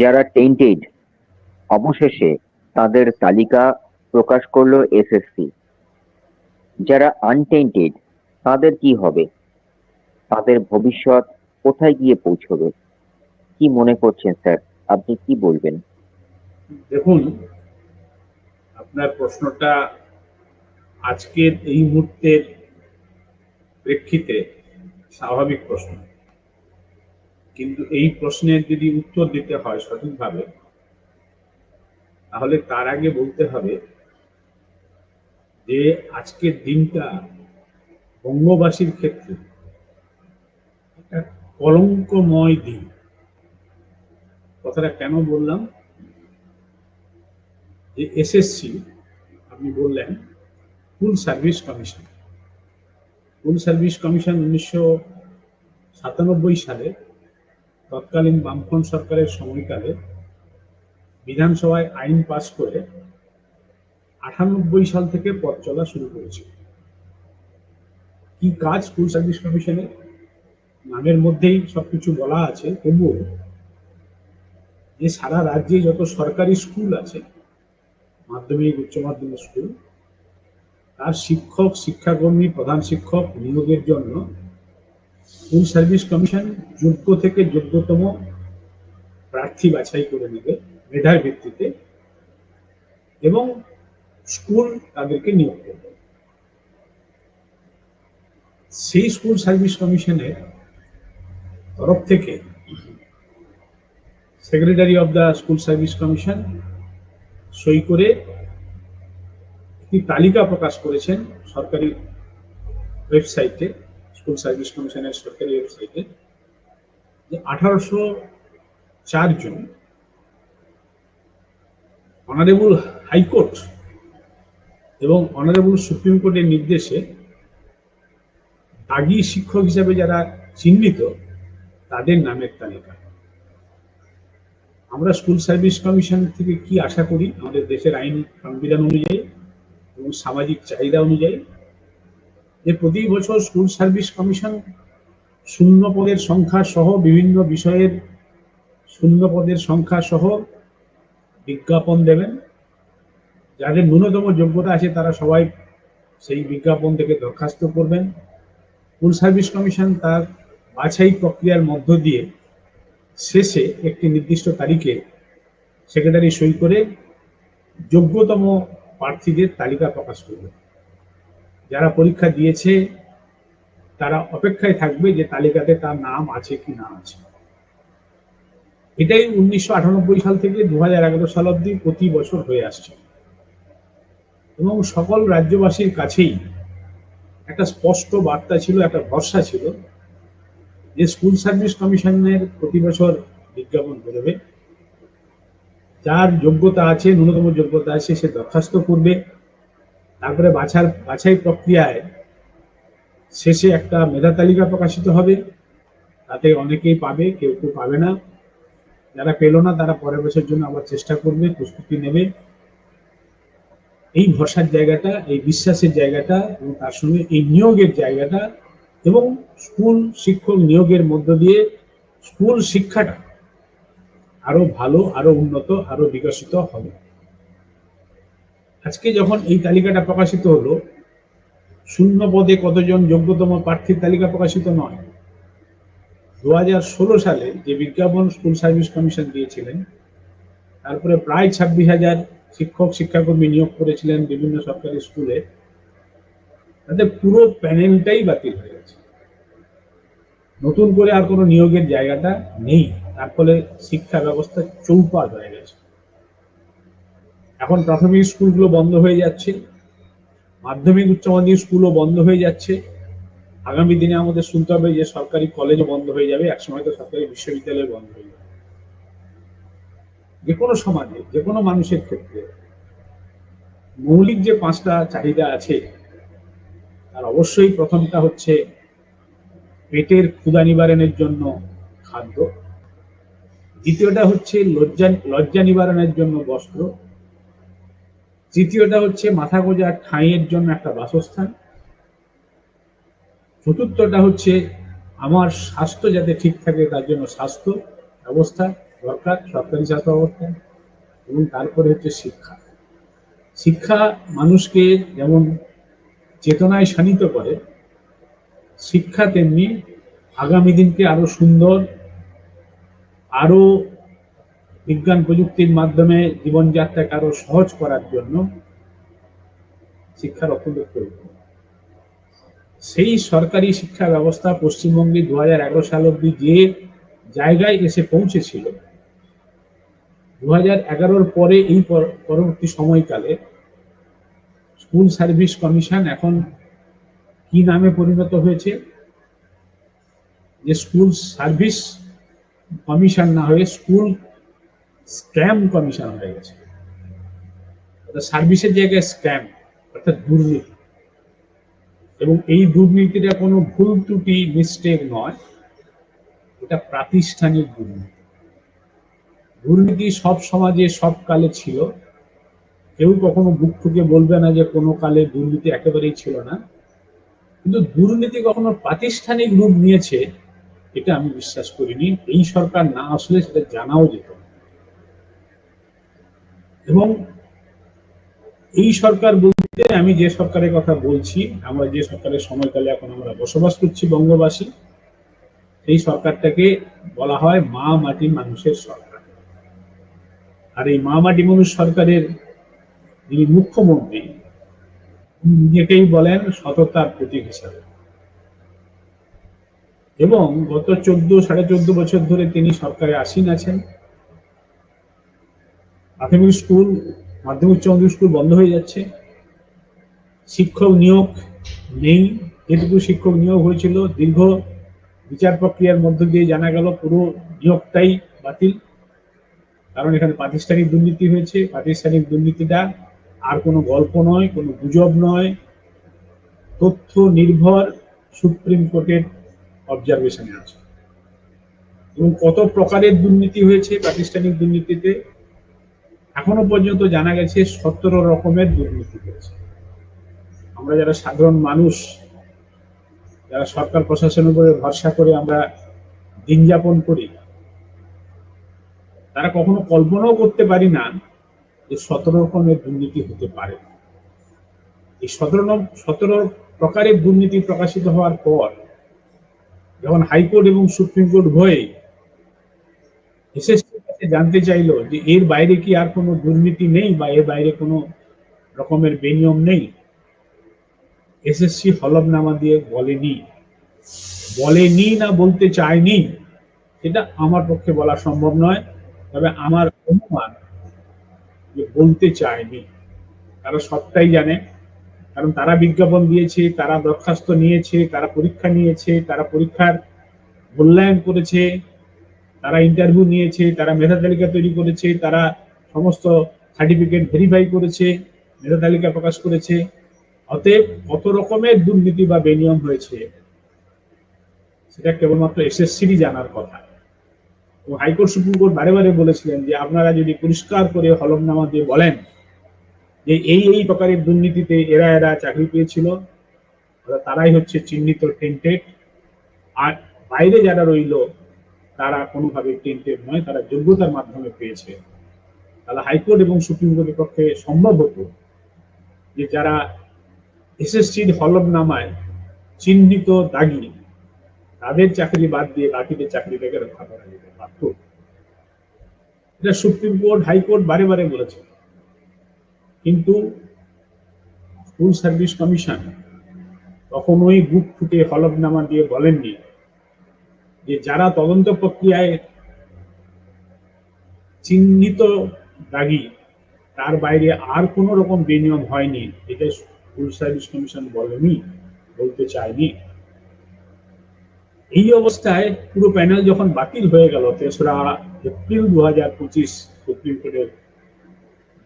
যারা টেন্টেড অবশেষে তাদের তালিকা প্রকাশ করল এসএসসি যারা আনটেন্টেড তাদের কি হবে? তাদের ভবিষ্যৎ কোথায় গিয়ে পৌঁছবে? কি মনে করছেন স্যার? আপনি কি বলবেন? দেখুন, আপনার প্রশ্নটা আজকের এই মুহূর্তের প্রেক্ষিতে স্বাভাবিক প্রশ্ন। কিন্তু এই প্রশ্নের যদি উত্তর দিতে হয় সঠিকভাবে, তাহলে তার আগে বলতে হবে যে আজকের দিনটা বঙ্গবাসীর ক্ষেত্রে একটা কলঙ্কময় দিন। কথাটা কেন বললাম? যে এসএসসি, আপনি বললেন, ফুল সার্ভিস কমিশন। ফুল সার্ভিস কমিশন উনিশশো সাতানব্বই সালে তৎকালীন বামফ্রন্ট সরকারের সময়কালে বিধানসভায় আইন পাস করে আটানব্বই সাল থেকে পথ চলা শুরু করেছে। কি কাজ ফুল সার্ভিস কমিশনের নামের মধ্যেই সবকিছু বলা আছে, তবুও যে সারা রাজ্যে যত সরকারি স্কুল আছে, মাধ্যমিক, উচ্চ মাধ্যমিক স্কুল, তার শিক্ষক, শিক্ষাকর্মী, প্রধান শিক্ষক নিয়োগের জন্য স্কুল সার্ভিস কমিশন যোগ্য থেকে যোগ্যতম প্রার্থী বাছাই করে নেবে মেধার ভিত্তিতে এবং স্কুল তাদেরকে নিয়োগ করবে। সেই স্কুল সার্ভিস কমিশনের তরফ থেকে secretary of the school service commission সই করে একটি তালিকা প্রকাশ করেছেন সরকারি ওয়েবসাইটে। স্কুল সার্ভিস কমিশনের সরকারি ওয়েবসাইটে যে আঠারোশো চার জন অনারেবল হাইকোর্ট এবং অনারেবল সুপ্রিম কোর্টের নির্দেশে দাগি শিক্ষক হিসাবে যারা চিহ্নিত, তাদের নামের তালিকা। আমরা স্কুল সার্ভিস কমিশন থেকে কি আশা করি? আমাদের দেশের আইন, সংবিধান অনুযায়ী এবং সামাজিক চাহিদা অনুযায়ী যে প্রতি বছর স্কুল সার্ভিস কমিশন শূন্য পদের সংখ্যা সহ বিভিন্ন বিষয়ের শূন্য পদের সংখ্যা সহ বিজ্ঞাপন দেবেন। যাদের ন্যূনতম যোগ্যতা আছে তারা সবাই সেই বিজ্ঞাপন থেকে দরখাস্ত করবেন। স্কুল সার্ভিস কমিশন তার বাছাই প্রক্রিয়ার মধ্য দিয়ে শেষে একটি নির্দিষ্ট তারিখে সেক্রেটারি সই করে যোগ্যতম প্রার্থীদের তালিকা প্রকাশ করবে যারা পরীক্ষা দিয়েছে, তারা অপেক্ষায় থাকবে যে তালিকাতে তার নাম আছে কি না আছে। এটাই উনিশশো আটানব্বই সাল থেকে দু হাজার এগারো সাল অব্দি প্রতি বছর হয়ে আসছে। এবং সকল রাজ্যবাসীর কাছেই একটা স্পষ্ট বার্তা ছিল, একটা ভরসা ছিল যে স্কুল সার্ভিস কমিশনের প্রতি বছর বিজ্ঞাপন বেরোবে। যার যোগ্যতা আছে, ন্যূনতম যোগ্যতা আছে, সে দরখাস্ত করবে। তারপরে বাছার, বাছাই প্রক্রিয়ায় শেষে একটা মেধা তালিকা প্রকাশিত হবে। তাতে অনেকেই পাবে, কেউ কেউ পাবে না। যারা পেল না, তারা পরের বছর জন্য আবার চেষ্টা করবে, প্রস্তুতি নেবে। এই ভরসার জায়গাটা, এই বিশ্বাসের জায়গাটা এবং তার সঙ্গে এই নিয়োগের জায়গাটা এবং স্কুল শিক্ষক নিয়োগের মধ্য দিয়ে স্কুল শিক্ষাটা আরও ভালো, আরও উন্নত, আরও বিকশিত হবে। আজকে যখন এই তালিকাটা প্রকাশিত হলো, শূন্য পদে কতজন যোগ্যতম প্রার্থীর তালিকা প্রকাশিত নয়? দু সালে যে বিজ্ঞাপন স্কুল সার্ভিস কমিশন দিয়েছিলেন, তারপরে প্রায় ছাব্বিশ হাজার শিক্ষক, শিক্ষাকর্মী নিয়োগ করেছিলেন বিভিন্ন সরকারি স্কুলে তাদের পুরো প্যানেলটাই বাতিল হয়ে গেছে। নতুন করে আর কোনো নিয়োগের জায়গাটা নেই। তার ফলে শিক্ষা ব্যবস্থা চৌপাট হয়ে গেছে। এখন প্রাথমিক স্কুলগুলো বন্ধ হয়ে যাচ্ছে, মাধ্যমিক উচ্চ মাধ্যমিক স্কুলও বন্ধ হয়ে যাচ্ছে। আগামী দিনে আমাদের শুনতে হবে যে সরকারি কলেজও বন্ধ হয়ে যাবে, একসময় তো সরকারি বিশ্ববিদ্যালয় বন্ধ হয়ে যাবে। যে কোনো সমাজে, যে কোনো মানুষের ক্ষেত্রে মৌলিক যে পাঁচটা চাহিদা আছে, তার অবশ্যই প্রথমটা হচ্ছে পেটের ক্ষুদা নিবারণের জন্য খাদ্য। দ্বিতীয়টা হচ্ছে লজ্জা লজ্জা নিবারণের জন্য বস্ত্র। তৃতীয়টা হচ্ছে মাথা গোজা ঠাঁইয়ের জন্য একটা বাসস্থান। চতুর্থটা হচ্ছে আমার স্বাস্থ্য যাতে ঠিক থাকে, তার জন্য স্বাস্থ্য ব্যবস্থা দরকার, সরকারি স্বাস্থ্য ব্যবস্থা এবং তারপরে হচ্ছে শিক্ষা। শিক্ষা মানুষকে যেমন চেতনায় শানিত করে, শিক্ষা তেমনি আগামী দিনকে আরও সুন্দর, আরও বিজ্ঞান প্রযুক্তির মাধ্যমে জীবনযাত্রাকে আরও সহজ করার জন্য শিক্ষার অত্যন্ত প্রয়োজন সেই সরকারি শিক্ষা ব্যবস্থা পশ্চিমবঙ্গে দু হাজার এগারো সাল অব্দি যে জায়গায় এসে পৌঁছেছিল, দু হাজার এগারোর পরে এই পরবর্তী সময়কালে স্কুল সার্ভিস কমিশন এখন কি নামে পরিণত হয়েছে? যে স্কুল সার্ভিস কমিশন না হয়ে স্কুল স্ক্যাম কমিশন হয়ে গেছে। সার্ভিসের জায়গায় স্ক্যাম, অর্থাৎ দুর্নীতি। এবং এই দুর্নীতিটা কোনো ভুল ত্রুটি মিস্টেক নয়। এটা প্রাতিষ্ঠানিক দুর্নীতি। দুর্নীতি সব সমাজে সব কালে ছিল। কেউ কখনো বুক ঠুকে বলবে না যে কোনো কালে দুর্নীতি একেবারেই ছিল না। কিন্তু দুর্নীতি কখনো প্রাতিষ্ঠানিক রূপ নিয়েছে, এটা আমি বিশ্বাস করিনি। এই সরকার না আসলে সেটা জানাও যেত। এবং এই সরকার বলতে আমি যে সরকারের কথা বলছি, আমরা যে সরকারের সময়কালে এখন আমরা বসবাস করছি বঙ্গবাসী, সেই সরকারটাকে বলা হয় মা মাটি মানুষের সরকার। আর এই মা মাটি মানুষ সরকারের যিনি মুখ্যমন্ত্রী, নিজেকেই বলেন সততার প্রতীক হিসাবে। এবং গত চোদ্দ, সাড়ে চোদ্দ বছর ধরে তিনি সরকারে আসীন আছেন। প্রাথমিক স্কুল, মাধ্যমিক উচ্চ মাধ্যমিক স্কুল বন্ধ হয়ে যাচ্ছে। শিক্ষক নিয়োগ নেই। যেটুকু শিক্ষক নিয়োগ হয়েছিল। দীর্ঘ বিচার প্রক্রিয়ার মধ্য দিয়ে জানা গেল পুরো নিয়োগটাই বাতিল। কারণ এখানে প্রাতিষ্ঠানিক দুর্নীতি হয়েছে। প্রাতিষ্ঠানিক দুর্নীতিটা আর কোনো গল্প নয়, কোনো গুজব নয়। তথ্য নির্ভর সুপ্রিম কোর্টের অবজারভেশনে আছে। এবং কত প্রকারের দুর্নীতি হয়েছে প্রাতিষ্ঠানিক দুর্নীতিতে এখনও পর্যন্ত জানা গেছে সতেরো রকমের দুর্নীতি হয়েছে। আমরা যারা সাধারণ মানুষ, যারা সরকার প্রশাসনের উপরে ভরসা করে আমরা দিন যাপন করি, তারা কখনো কল্পনাও করতে পারি না যে সতেরো রকমের দুর্নীতি হতে পারে। এই সতেরো সতেরো প্রকারের দুর্নীতি প্রকাশিত হওয়ার পর যখন হাইকোর্ট এবং সুপ্রিম কোর্ট এসএসসি কাছে জানতে চাইলো যে এর বাইরে কি আর কোনো দুর্নীতি নেই বা এর বাইরে কোনো রকমের বেনিয়ম নেই? এসএসসি হলফনামা দিয়ে বলেনি। বলেনি না বলতে চায়নি। সেটা আমার পক্ষে বলা সম্ভব নয়। তবে আমার অনুমান যে বলতে চায়নি। তারা সবটাই জানে। কারণ তারা বিজ্ঞাপন দিয়েছে, তারা দরখাস্ত নিয়েছে, তারা পরীক্ষা নিয়েছে, তারা পরীক্ষার মূল্যায়ন করেছে। তারা ইন্টারভিউ নিয়েছে, তারা মেধা তালিকা তৈরি করেছে, তারা সমস্ত সার্টিফিকেট ভেরিফাই করেছে, মেধা তালিকা প্রকাশ করেছে। অতএব কত রকমের দুর্নীতি বা বেনিয়ম হয়েছে, সেটা কেবলমাত্র এসএসসিরই জানার কথা। ও হাইকোর্ট সুপ্রিম কোর্ট বারে বারে বলেছিলেন যে, আপনারা যদি পরিষ্কার করে হলফনামা দিয়ে বলেন যে, এই এই প্রকারের দুর্নীতিতে এরা এরা চাকরি পেয়েছিল তারাই হচ্ছে চিহ্নিত টেন্টেড আর বাইরে যারা রইল তারা কোনোভাবে টেন্টেড নয়, তারা যোগ্যতার মাধ্যমে পেয়েছে। তাহলে হাইকোর্ট এবং সুপ্রিম কোর্টের পক্ষে সম্ভব হতো যে যারা এসএসসির হলফনামায় চিহ্নিত দাগি, তাদের চাকরি বাদ দিয়ে বাকিদের চাকরিটাকে রক্ষা করা যেতে পারত এটা সুপ্রিম কোর্ট, হাইকোর্ট বারে বারে বলেছে। কিন্তু স্কুল সার্ভিস কমিশন কখনোই বুক ফুটে হলফনামা দিয়ে বলেননি যে যারা তদন্ত প্রক্রিয়ায় চিহ্নিত দাগি, তার বাইরে আর কোনো রকম বেনিয়ম হয়নি। এটা স্কুল সার্ভিস কমিশন বলেনি, বলতে চায়নি। এই অবস্থায় পুরো প্যানেল যখন বাতিল হয়ে গেল, তেসরা এপ্রিল দু হাজার পঁচিশ সুপ্রিম কোর্টের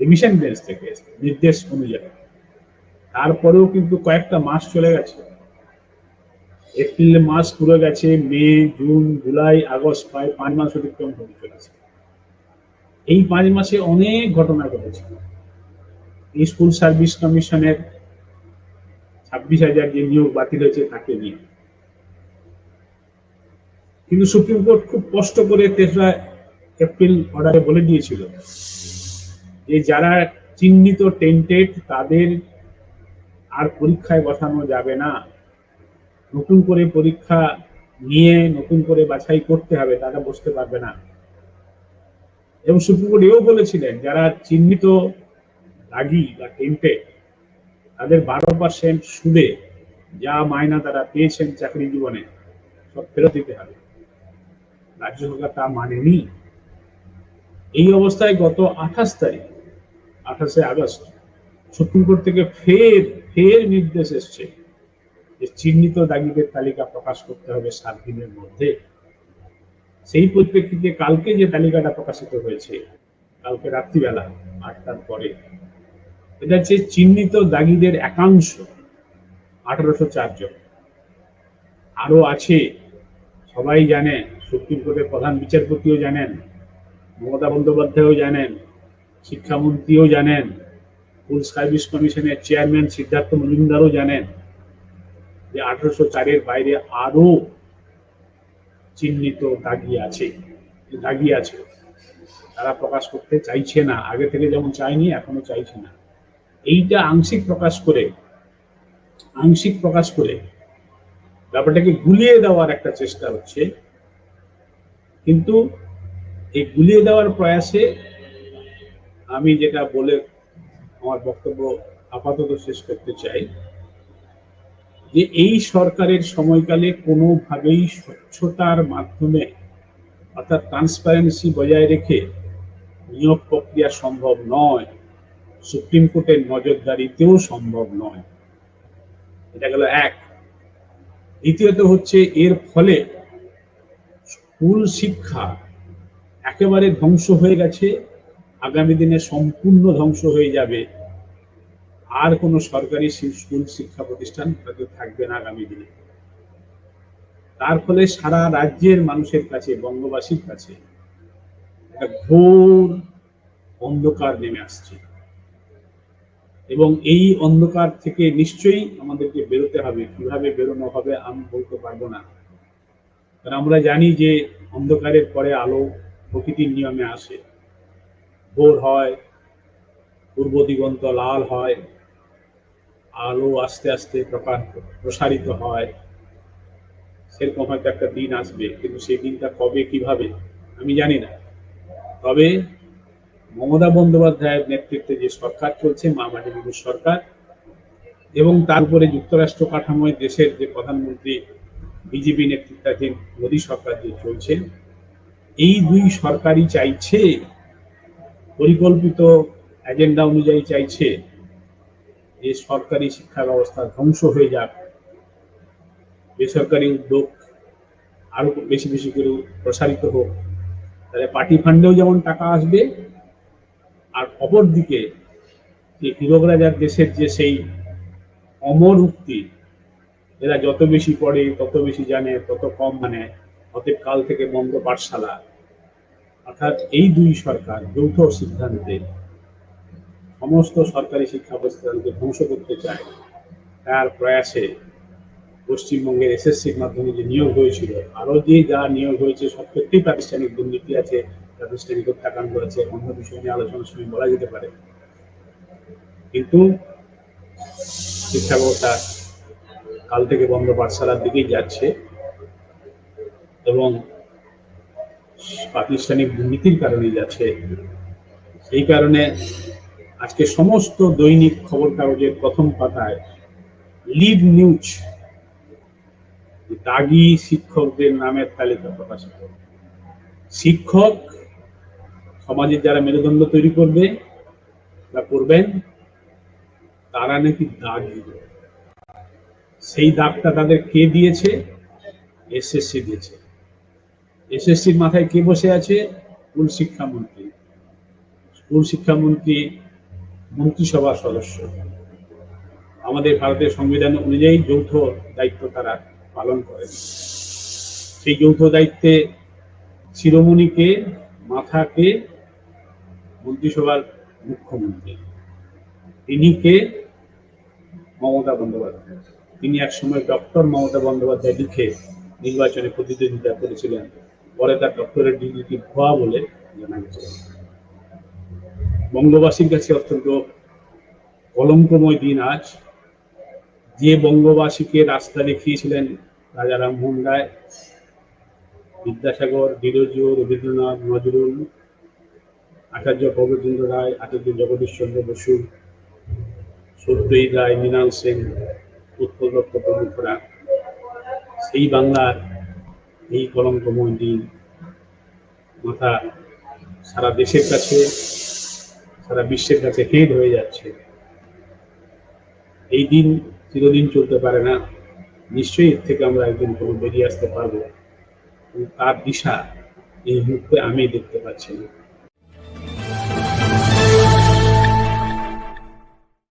ডিভিশন বেঞ্চ থেকে নির্দেশ অনুযায়ী, তারপরেও কিন্তু কয়েকটা মাস চলে গেছে। এপ্রিল মাস পুরো গেছে, মে, জুন, জুলাই, আগস্ট, প্রায় পাঁচ মাস অতিক্রম হতে চলেছে। এই পাঁচ মাসে অনেক ঘটনা ঘটেছে। স্কুল সার্ভিস কমিশনের ছাব্বিশ হাজার যে নিয়োগ বাতিল হয়েছে তাকে নিয়ে। কিন্তু সুপ্রিম কোর্ট খুব কষ্ট করে তেসরা এপ্রিল অর্ডারে বলে দিয়েছিল যে যারা চিহ্নিত টেন্টেড তাদের আর পরীক্ষায় বসানো যাবে না। নতুন করে পরীক্ষা নিয়ে নতুন করে বাছাই করতে হবে, তারা বসতে পারবে না। এবং সুপ্রিম কোর্ট এও বলেছিলেন, যারা চিহ্নিত দাগি বা টেন্টেড তাদের বারো পার্সেন্ট সুদে যা মায়না তারা পেয়েছেন চাকরি জীবনে, সব ফেরত দিতে হবে। রাজ্য সরকার তা মানেনি। এই অবস্থায় গত আঠাশ তারিখ, আঠাশে আগস্ট সুপ্রিম কোর্ট থেকে ফের ফের নির্দেশ এসছে। যে চিহ্নিত দাগিদের তালিকা প্রকাশ করতে হবে সাত দিনের মধ্যে। সেই পরিপ্রেক্ষিতে কালকে যে তালিকাটা প্রকাশিত হয়েছে, কালকে রাত্রিবেলা আটটার পরে, এটা হচ্ছে চিহ্নিত দাগিদের একাংশ আঠারোশো জন। আরও আছে, সবাই জানে সুপ্রিম কোর্টের প্রধান বিচারপতিও জানেন, মমতা বন্দ্যোপাধ্যায়ও জানেন, শিক্ষামন্ত্রীও জানেন স্কুল সার্ভিস কমিশনের চেয়ারম্যান সিদ্ধার্থ মজুমদারও জানেন। যে আঠারোশো চারের বাইরে আরও চিহ্নিত দাগি আছে দাগি আছে। তারা প্রকাশ করতে চাইছে না। আগে থেকে যেমন চাইনি এখনও চাইছে না। এইটা আংশিক প্রকাশ করে, আংশিক প্রকাশ করে ব্যাপারটাকে গুলিয়ে দেওয়ার একটা চেষ্টা হচ্ছে। কিন্তু এই গুলিয়ে দেওয়ার প্রয়াসে আমি যেটা বলে আমার বক্তব্য আপাতত শেষ করতে চাই। যে এই সরকারের সময়কালে কোনোভাবেই স্বচ্ছতার মাধ্যমে অর্থাৎ ট্রান্সপারেন্সি বজায় রেখে নিয়োগ প্রক্রিয়া সম্ভব নয়, সুপ্রিম কোর্টের নজরদারিতেও সম্ভব নয়। এটা গেল এক। দ্বিতীয়ত হচ্ছে এর ফলে স্কুল শিক্ষা একেবারে ধ্বংস হয়ে গেছে, আগামী দিনে সম্পূর্ণ ধ্বংস হয়ে যাবে। আর কোনো সরকারি স্কুল শিক্ষা প্রতিষ্ঠান হয়তো থাকবে না আগামী দিনে। তার ফলে সারা রাজ্যের মানুষের কাছে, বঙ্গবাসীর কাছে একটা ঘোর অন্ধকার নেমে আসছে। এবং এই অন্ধকার থেকে নিশ্চয়ই আমাদেরকে বেরোতে হবে। কীভাবে বেরোনো হবে আমি বলতে পারব না। কারণ আমরা জানি যে অন্ধকারের পরে আলো প্রকৃতির নিয়মে আসে। ভোর হয়, পূর্ব দিগন্ত লাল হয় আলো আস্তে আস্তে প্রসারিত হয়। সেরকম হয়তো একটা দিন আসবে, কিন্তু সেই দিনটা কবে, কীভাবে, আমি জানি না। তবে মমতা বন্দ্যোপাধ্যায়ের নেতৃত্বে যে সরকার চলছে মামাটি বিভূর সরকার, এবং তার উপরে যুক্তরাষ্ট্র কাঠামোয় দেশের যে প্রধানমন্ত্রী, বিজেপি নেতৃত্বাধীন মোদী সরকার যে চলছে, এই দুই সরকারই চাইছে, পরিকল্পিত এজেন্ডা অনুযায়ী চাইছে যে সরকারি শিক্ষা ব্যবস্থা ধ্বংস হয়ে যাক। বেসরকারি উদ্যোগ আরও বেশি বেশি করে প্রসারিত হোক। তাহলে পার্টি ফান্ডেও যেমন টাকা আসবে, আর অপরদিকে যে হীরক রাজার দেশের যে সেই অমর উক্তি, এরা যত বেশি পড়ে, তত বেশি জানে, তত কম মানে অতএব কাল থেকে বন্ধ পাঠশালা অর্থাৎ এই দুই সরকার যৌথ সিদ্ধান্তে সমস্ত সরকারি শিক্ষা প্রতিষ্ঠানকে ধ্বংস করতে চায়। তার প্রয়াসে পশ্চিমবঙ্গের এসএসসির মাধ্যমে যে নিয়োগ হয়েছিল আরও যে যা নিয়োগ হয়েছে, সব ক্ষেত্রেই প্রাতিষ্ঠানিক দুর্নীতি আছে, প্রাতিষ্ঠানিক হত্যাকাণ্ড আছে, অন্য বিষয় নিয়ে আলোচনার সময় বলা যেতে পারে। কিন্তু শিক্ষা ব্যবস্থা কাল থেকে বন্ধ পাঠশালার দিকেই যাচ্ছে এবং প্রাতিষ্ঠানিক দুর্নীতির কারণেই যাচ্ছে। সেই কারণে আজকে সমস্ত দৈনিক খবর কাগজের প্রথম পাতায় লিড নিউজ দাগি শিক্ষকদের নামের তালিকা প্রকাশিত শিক্ষক সমাজের যারা মেরুদণ্ড তৈরি করবে বা করবেন, তারা নাকি দাগি সেই দাগটা তাদের কে দিয়েছে? এসএসসি দিয়েছে। এসএসসির মাথায় কে বসে আছে? স্কুল শিক্ষামন্ত্রী। স্কুল শিক্ষামন্ত্রী মন্ত্রিসভার সদস্য। আমাদের ভারতের সংবিধান অনুযায়ী যৌথ দায়িত্ব তারা পালন করেন সেই যৌথ দায়িত্বে শিরোমণিকে, মাথাকে, মন্ত্রিসভার মুখ্যমন্ত্রী তিনি কে মমতা বন্দ্যোপাধ্যায়। তিনি এক সময় ডক্টর মমতা বন্দ্যোপাধ্যায় লিখে নির্বাচনে প্রতিদ্বন্দ্বিতা করেছিলেন। পরে তার ডক্টরের ডিগ্রিটি ভুয়া বলে জানা গেছে। বঙ্গবাসীর কাছে অত্যন্ত কলঙ্কময় দিন আজ। যে বঙ্গবাসীকে রাস্তা দেখিয়েছিলেন রাজা রামমোহন রায়, বিদ্যাসাগর ডিরোজিও রবীন্দ্রনাথ, নজরুল, আচার্য প্রবীন্দ্র রায়, আচার্য জগদীশচন্দ্র বসু সত্যই রায়, মৃণাল সেন, উৎপল দত্ত প্রমুখরা, সেই বাংলার এই কলঙ্কময় দিন মাথা সারা দেশের কাছে সারা বিশ্বের কাছে হেড হয়ে যাচ্ছে। এই দিন চিরদিন চলতে পারে না। নিশ্চয়ই এর থেকে আমরা একদিন কোনো বেরিয়ে আসতে পারব। তার দিশা এই মুহূর্তে আমি দেখতে পাচ্ছি না।